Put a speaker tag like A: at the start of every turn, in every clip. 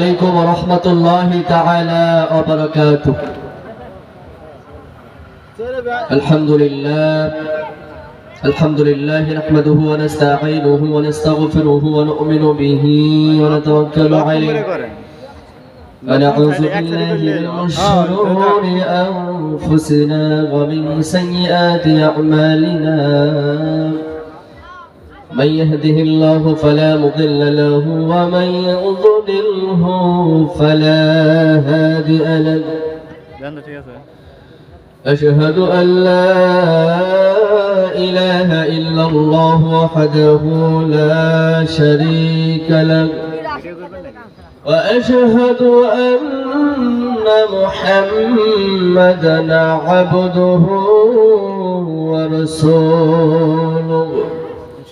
A: عليكم ورحمة الله تعالى وبركاته. الحمد لله الحمد لله نحمده ونستعينه ونستغفره ونؤمن به ونتوكل عليه. ونعوذ بالله من شرور أنفسنا ومن سيئات أعمالنا. من يهده الله فلا مضل له ومن يضلله فلا هادئ له. أشهد أن لا إله إلا الله وحده لا شريك له. وأشهد أن محمدا عبده ورسوله.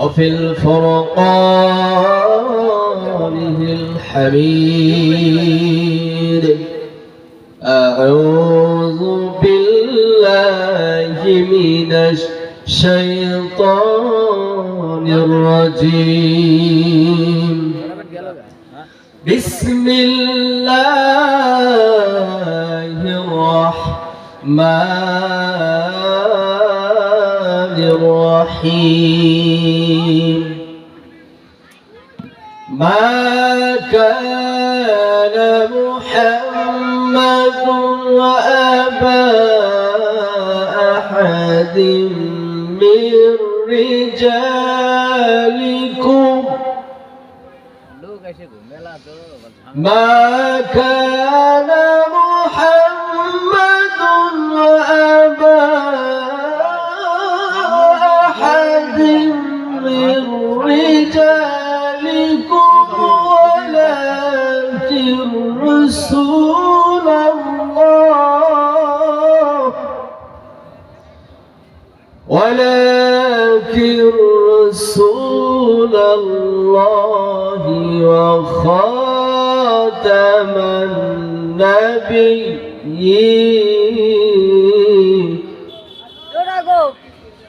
A: وفي الفرقان الحميد. أعوذ بالله من الشيطان الرجيم. بسم الله الرحمن الرحيم. ما كان محمد وأبا أحد من رجالكم. ما كان رسول الله وخاتم النبيين.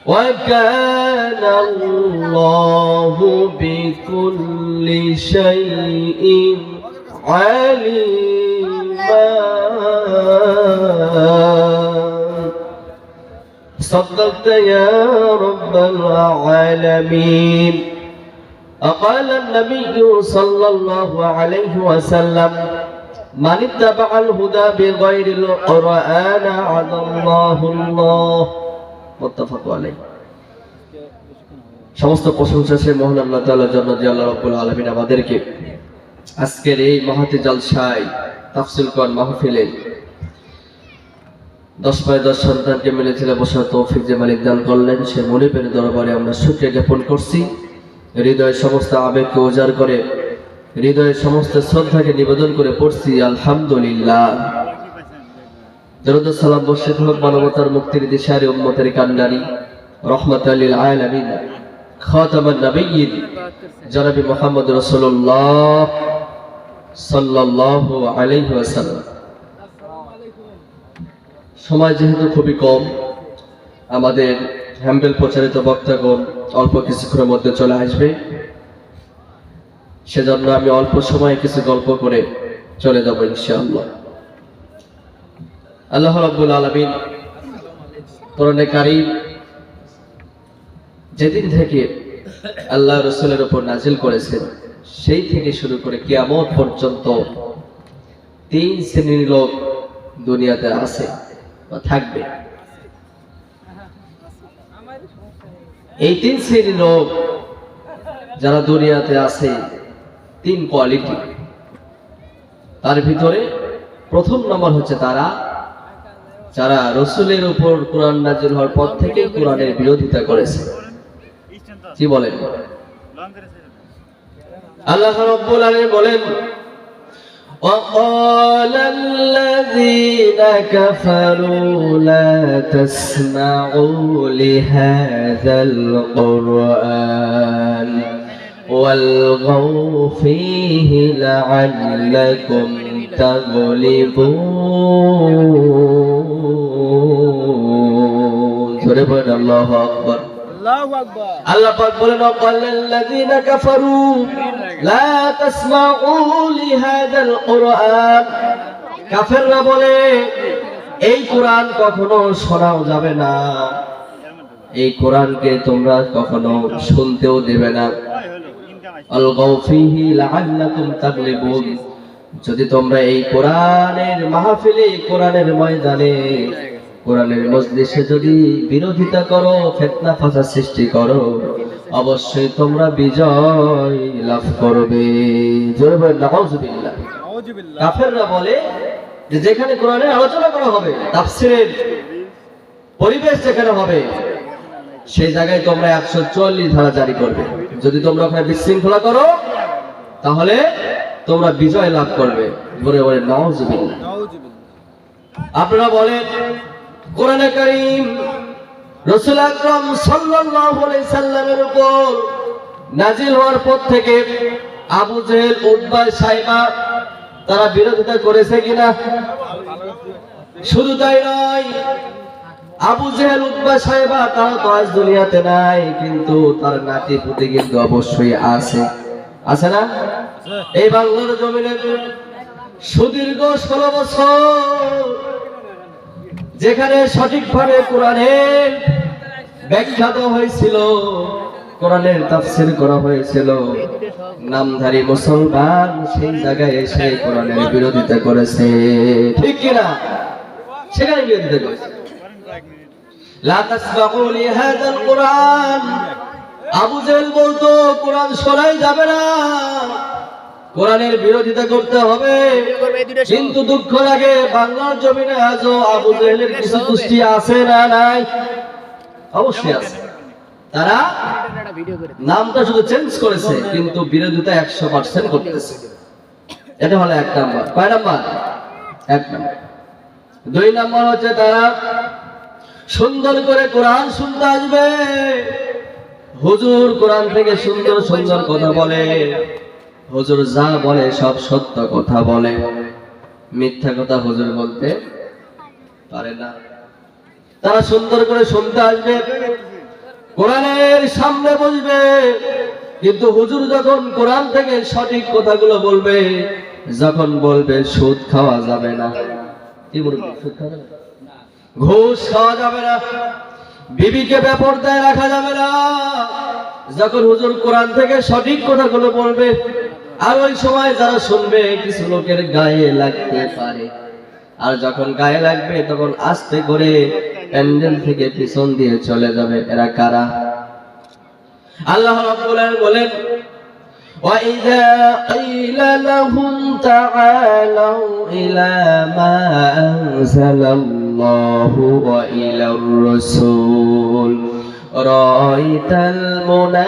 A: وكان الله بكل شيء عليما. صدقت يا رب العالمين أقال النبي صلى الله عليه وسلم من اتبع الهدى بغير القرآن عد الله الله متفق عليه সমস্ত প্রশংসা সে মোহন আল্লাহ তাআলার জন্য যে আল্লাহ রাব্বুল আলামিন আমাদেরকে আজকের এই মহাতে জলসায় তাফসিল কর মাহফিলে দশ পায় দশ সন্তানকে মিলেছিল বসার তৌফিক যে মালিক দান করলেন, সে মনিবের দরবারে আমরা শুক্রিয়া জ্ঞাপন করছি। হৃদয়ের সমস্ত আবেগকে উজাড় করে হৃদয়ের সমস্ত শ্রদ্ধাকে নিবেদন করে পড়ছি, আলহামদুলিল্লাহ। মানবতার মুক্তির দিশারি উম্মতের রহমত আলীল খাতামান জনাবি মুহাম্মদ ওয়াসাল্লাম। সময় যেহেতু খুবই কম, আমাদের হ্যাম্বেল প্রচারিত বক্তাগণ অল্প কিছুক্ষণের মধ্যে চলে আসবে। সেজন্য আমি অল্প সময়ে কিছু গল্প করে চলে যাব ইনশাআল্লাহ। আল্লাহ রাব্বুল আলামিন কোরআনে কারীম যেদিন থেকে আল্লাহ রসুলের উপর নাজিল করেছেন, সেই থেকে শুরু করে কিয়ামত পর্যন্ত তিন শ্রেণির লোক দুনিয়াতে আছে। থাকবে। এই তিন শ্রেণির লোক যারা দুনিয়াতে আছে, তিন কোয়ালিটি তার ভিতরে প্রথম নম্বর হচ্ছে তারা, যারা রসুলের উপর কোরআন নাজিল হওয়ার পর থেকে কোরআনের বিরোধিতা করেছে। কি বলেন? আল্লাহ বলেন وقال الذين كفروا لا تسمعوا لهذا القرآن والغوا فيه لعلكم تغلبون. سورة الله أكبر.
B: الله أكبر.
A: الله أكبر. بولن وقال الذين كفروا লা তাসমাউ লিহাযাল কুরআন। কাফেররা বলে, এই কোরআন কখনো শোনাও যাবে না। এই কোরআনকে তোমরা কখনো শুনতেও দেবে না। যদি তোমরা এই কোরআনের মাহফিলে কোরআনের ময়দানে, কোরআনের মজলিসে যদি বিরোধিতা করো, ফিতনা ফাসাদ সৃষ্টি করো অবশ্যই তোমরা বিজয় লাভ করবে। কাফেররা বলে যে যেখানে কোরআনের আলোচনা করা হবে তাফসিরের পরিবেশ যেখানে হবে সেই জায়গায় তোমরা একশো চল্লিশ ধারা জারি করবে। যদি তোমরা ওখানে বিশৃঙ্খলা করো তাহলে তোমরা বিজয় লাভ করবে। বলে বলে
B: আউযুবিল্লাহ
A: আপনারা বলেন কোরআনে কারীম রাসূল আকরাম সাল্লামের উপর নাজিল হওয়ার পর থেকে আবু জেহেল, উতবা, সাইবা তারা বিরোধিতা করেছে কিনা? শুধু তাই নয়, আবু জেহেল, উতবা, সাইবা তারা তো আজ দুনিয়াতে নাই, কিন্তু তার নাতি পুতি কিন্তু অবশ্যই আছে। আছে না? এই বাংলার জমিনে সুদীর্ঘ ষোলো বছর যেখানে সঠিকভাবে কোরআনের ব্যাখ্যা দেওয়া হয়েছিল, কোরআনের তাফসির করা হয়েছিল, নামধারী মুসলমান সেই জায়গায় এসে কোরআনের বিরোধিতা করেছে। ঠিক কিনা সেখানে বিরোধিতা করেছে। আবু জেহেল বলতো, কোরআন সরাই যাবে না। কোরআনের বিরোধিতা করতে হবে। কিন্তু দুঃখ লাগে বাংলার জমিনে আজও আবু জেহেলের কিছু গোষ্ঠী আছে না নাই? অবশ্যই আছে। তারা নামটা শুধু চেঞ্জ করেছে কিন্তু বিরোধিতা একশো পার্সেন্ট করতেছে। এটা হলো এক নাম্বার। কয় নাম্বার? এক নাম্বার। দুই নাম্বার হচ্ছে তারা সুন্দর করে কোরআন শুনতে আসবে। হুজুর কোরআন থেকে সুন্দর সুন্দর কথা। বলে। হুজুর যা বলে সব সত্য কথা বলে। মিথ্যা কথা হুজুর বলতে পারে না। তারা সুন্দর করে শুনতে আসবে, কোরআনের সামনে বসবে। কিন্তু হুজুর যখন কোরআন থেকে সঠিক কথাগুলো বলবে, যখন বলবে সুদ খাওয়া যাবে না। কি বলবে, সুদ খাওয়া যাবে? ঘুষ খাওয়া যাবে না। বিবিকে বেপরদায় রাখা যাবে না। যখন হুজুর কোরআন থেকে সঠিক কথাগুলো বলবে আর ওই সময় যারা শুনবে কিছু লোকের গায়ে লাগতে পারে আর যখন গায়ে লাগবে তখন আস্তে করে প্যান্ডেল থেকে পিছন দিয়ে চলে যাবে এরা কারা আল্লাহ রাব্বুল আলামিন বলেন وَإِذَا قِيلَ لَهُمْ تَعَالَوْا إِلَى مَا أَنزَلَ اللَّهُ وَإِلَى الرَّسُولِ رَأَيْتَ الْمُنَافِقِينَ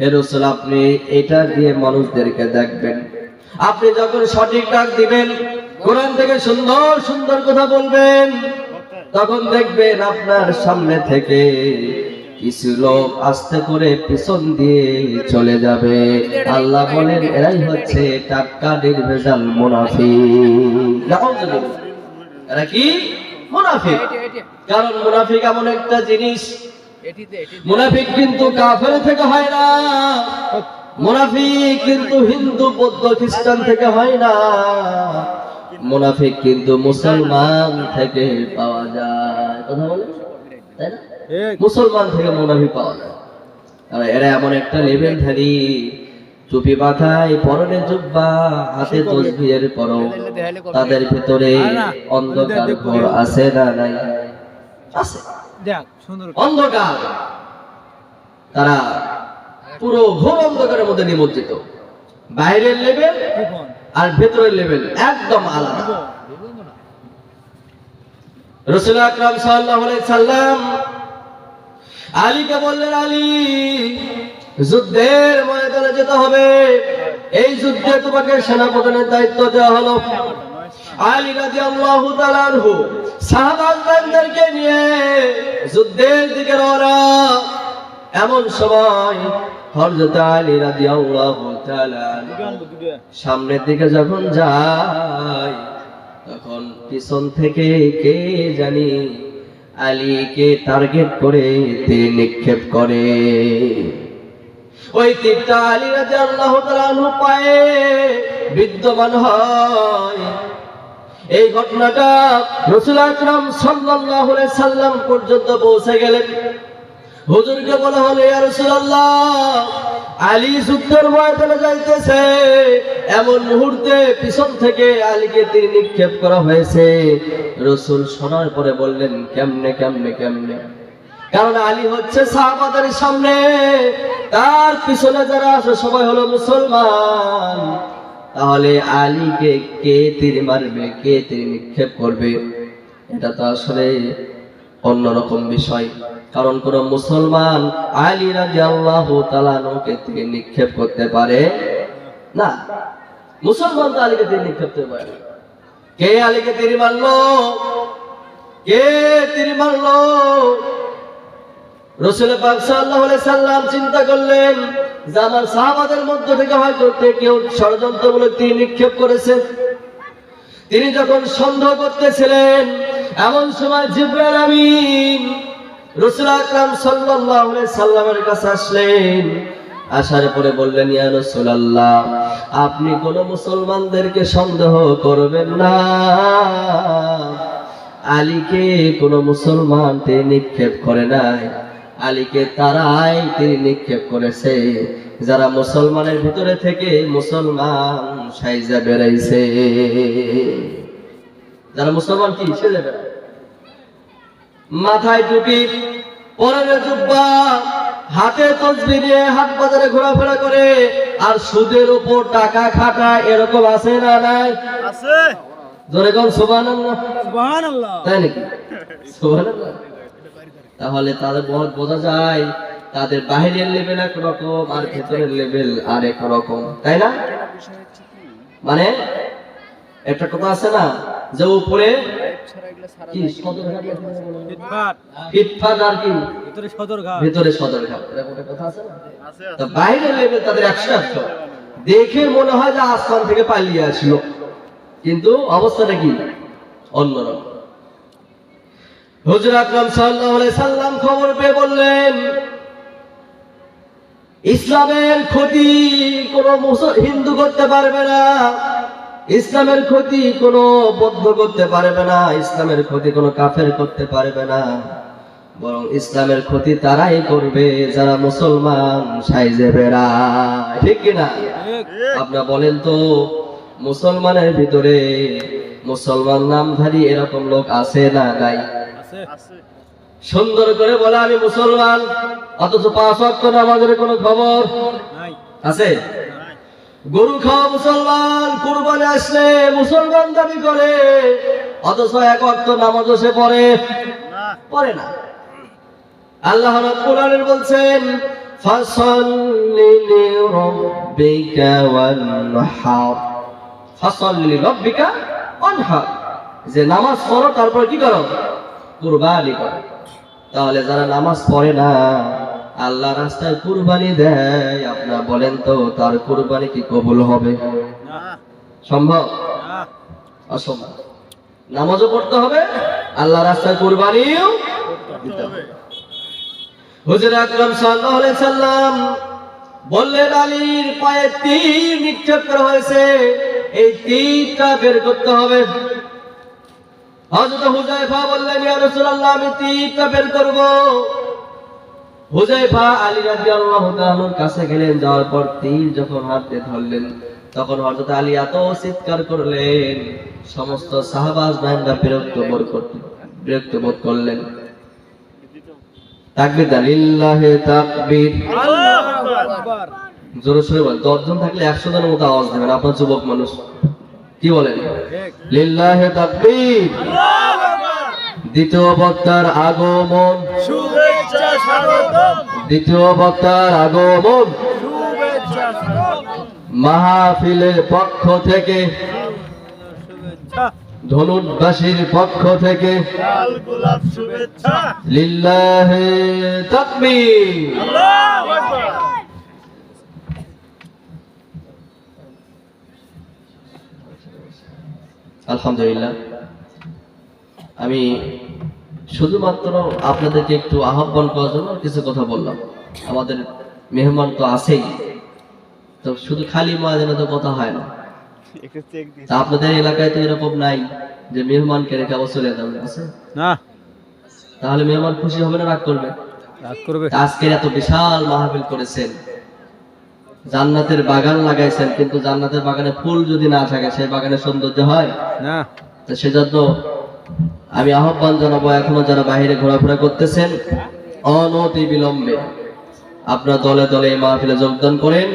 A: হে আপনি এটা দিয়ে মানুষদেরকে দেখবেন। আপনি যখন সঠিক ডাক দিবেন, কোরআন থেকে সুন্দর সুন্দর কথা বলবেন, তখন দেখবেন আপনার সামনে থেকে কিছু লোক আস্তে করে পিছন দিয়ে চলে যাবে। আল্লাহ বলেন, এরাই হচ্ছে টাটকা, নির্ভেজাল নাউজুবিল্লাহ। এরা কি? মুনাফিক। কারণ মুনাফিক এমন একটা জিনিস মুনাফিক কিন্তু কাফের থেকে হয় না। মুনাফিক কিন্তু হিন্দু বৌদ্ধ খ্রিস্টান থেকে হয় না। মুনাফিক কিন্তু মুসলমান থেকে পাওয়া যায়। কথা বলে তাই না? মুসলমান থেকে মুনাফিক পাওয়া যায়। এরা এমন একটা লেভেল ধারী। টুপি মাথায় পরনে জুব্বা হাতে তসবিহের পরও। তাদের ভেতরে অন্ধকার ঘর আছে না নাই? আছে। অন্ধকার। তারা পুরো ঘোর অন্ধকারের মধ্যে নিমজ্জিত। বাইরের লেভেল আর ভেতরের লেভেল একদম আলাদা। রসুল আকরাম সাল্লাম আলীকে বললেন আলী যুদ্ধের ময়দানে যেতে হবে। এই যুদ্ধে তোমাকে সেনাপতির দায়িত্ব দেওয়া হলো। আলী রাদিয়াল্লাহু তাআলা আনহু সাহাবাদেরকে নিয়ে যুদ্ধের দিকে রওনা। এমন সময় হযরত আলী রাদিয়াল্লাহু তাআলা সামনের দিকে যখন যায়, তখন পিছন থেকে কে জানি আলীকে টার্গেট করে তীর নিক্ষেপ করে। ওই তীরটা আলী রাজা আল্লাহ পায়ে বিদ্যমান হয়। এই ঘটনাটা রসুল আকরাম সাল্লাম পর্যন্ত পৌঁছে গেলেন। হুজুরকে বলা হলো, ইয়া আলী যুদ্ধের ময়দানে যাইতেছে। এমন মুহূর্তে পিছন থেকে আলীকে তীর নিক্ষেপ করা হয়েছে। রসুল শোনার পরে বললেন, কেমনে কেমনে কেমনে? কারণ আলী হচ্ছে সাহাবাদের সামনে। তার পিছনে যারা আছে, সবাই হলো মুসলমান। তাহলে আলীকে কে তীর মারবে, কে তীর নিক্ষেপ করবে? এটা তো আসলে অন্যরকম বিষয়। কারণ কোন মুসলমান আলী রাজি আল্লাহ থেকে নিক্ষেপ করতে পারে না। মুসলমান তো আলীকে তীর নিক্ষেপ করতে পারে কে আলীকে তীর মারলো? কে তীর মারলো? রসুল পাক আলাইহি সাল্লাম চিন্তা করলেন যে সাহাবাদের মধ্য থেকে হয়তো কেউ ষড়যন্ত্রমূলক তীর নিক্ষেপ করেছেন। তিনি যখন সন্দেহ করতেছিলেন, এমন সময় জিব্রাইল আমিন রসুল আকরাম সাল্লাল্লাহু আলাইহি সাল্লামের কাছে আসলেন। আসার পরে বললেন, ইয়া রাসূলুল্লাহ, আপনি কোন মুসলমানদেরকে সন্দেহ করবেন না। আলীকে কোন মুসলমান তিনি নিক্ষেপ করে নাই। আলীকে তারাই তিনি নিক্ষেপ করেছে। যারা মুসলমানের ভিতরে থেকে মুসলমান সাইজা বেড়াইছে। যারা মুসলমান কি? সেজে বেড়ায়। মাথায় টুপি পরনে জুব্বা হাতে তসবি নিয়ে হাট বাজারে ঘোরাফেরা করে আর সুদের উপর টাকা খাটা এরকম আছে না নাই?
B: আছে।
A: ধরে কম সুবহানাল্লাহ।
B: সুবহানাল্লাহ।
A: তাই নাকি? সুবহানাল্লাহ। তাহলে তাদের বহুত বোঝা যায় তাদের বাহিরের লেভেল এক রকম আর ভেতরের লেভেল আর এক রকম তাই না? মানে একটা কথা আছে না যে উপরে দেখে মনে হয় যে আসমান থেকে পালিয়ে আসলো। কিন্তু অবস্থাটা কি? অন্যরকম। সাল্লাম খবর পেয়ে বললেন, ইসলামের ক্ষতি কোন হিন্দু করতে পারবে না। ইসলামের ক্ষতি কোনো বদ্ধ করতে পারবে না। ইসলামের ক্ষতি কোনো কাফের করতে পারবে না। বরং ইসলামের ক্ষতি তারাই করবে, যারা মুসলমান সাইজে বেড়ায় ঠিক কিনা আপনারা বলেন তো, মুসলমানের ভিতরে মুসলমান নামধারী এরকম লোক আছে না নাই? সুন্দর করে বলে আমি মুসলমান অথচ পাঁচ ওয়াক্ত নামাজের কোনো খবর আছে? গরু খাওয়া মুসলমান কুরবানি আসলে মুসলমান দাবি করে অথচ এক ওয়াক্ত নামাজও সে পড়ে? পড়ে না। আল্লাহ রাব্বুল আলামিন বলছেন ফাসাল্লি লিরাব্বিকা ওয়ানহার। ফাসাল্লি লিরাব্বিকা ওয়ানহার। যে নামাজ পড়ো তারপর কি করো? কুরবানি করো। তাহলে যারা নামাজ পড়ে না আল্লাহ রাস্তায় কুরবানি দেয়। আপনারা বলেন তো তার কুরবানি কি কবুল হবে? সম্ভব? অসম্ভব। নামাজও পড়তে হবে আল্লাহ রাস্তায় কুরবানিও দিতে হবে। হুজুর আকরাম সাল্লাল্লাহু আলাইহি সাল্লাম বললেন আলীর পায়ে তীর নিক্ষেপ করা হয়েছে। এই তীরটা বের করতে হবে। হযরত হুজাইফা বললেন ইয়া রাসূলুল্লাহ আমি তীরটা বের করব। হুজাইফা আলী রাদিয়াল্লাহু তাআলার কাছে গেলেন যাওয়ার পর তীর যখন হাতে ধরলেন তখন হযরত আলী এত চিৎকার করলেন সমস্ত সাহাবাজ বাহিনীরা বিরক্ত বোধ করলেন বিরক্ত বোধ করলেন। তাকবীর লিল্লাহি তাকবীর।
B: আল্লাহু আকবার।
A: জোরে সোরে বলেন দশজন থাকলে একশো জনের মতো আওয়াজ দেবেন আপনার যুবক মানুষ। কি বলেন? লিল্লাহি তাকবীর। দ্বিতীয় বক্তার আগমন। দ্বিতীয় বক্তার আগমন। মাহফিলের পক্ষ থেকে। ধনুটবাসীর পক্ষ থেকে। লিল্লাহে তাকবীর
B: আল্লাহু আকবার
A: আলহামদুলিল্লাহ। আমি শুধুমাত্র আপনাদেরকে একটু আহ্বান করার জন্য কিছু কথা বললাম। আমাদের মেহমান তো আছেই। তো শুধু খালি ময়দানে তো কথা হয় না। তা আপনাদের এলাকায় তো এরকম নাই যে মেহমানকে রেখে আবার চলে যাবে আছে?
B: না।
A: তাহলে মেহমান খুশি হবে না রাগ করবে?
B: রাগ করবে।
A: আজকের এত বিশাল মাহফিল করেছেন। জান্নাতের বাগান লাগাইছেন কিন্তু জান্নাতের বাগানে ফুল যদি না থাকে সেই বাগানের সৌন্দর্য হয়?
B: না।
A: তো সেজন্য আমি আহ্বান জানাব এখনও যারা বাহিরে ঘোরাফেরা করতেছেন অনতি বিলম্বে আপনারা দলে দলে এই মাহফিলে যোগদান করেন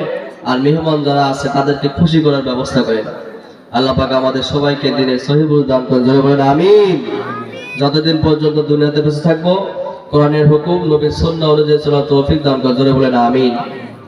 A: আর মেহমান যারা আছে তাদেরকে খুশি করার ব্যবস্থা করেন। আল্লাহ পাক আমাদের সবাইকে দিনে সহিবুল দান করেন জোরে বলেন আমিন। যতদিন পর্যন্ত দুনিয়াতে বেঁচে থাকব কোরআনের হুকুম নবীর সন্না অনুযায়ী চলা তৌফিক দান করেন জোরে বলেন আমিন।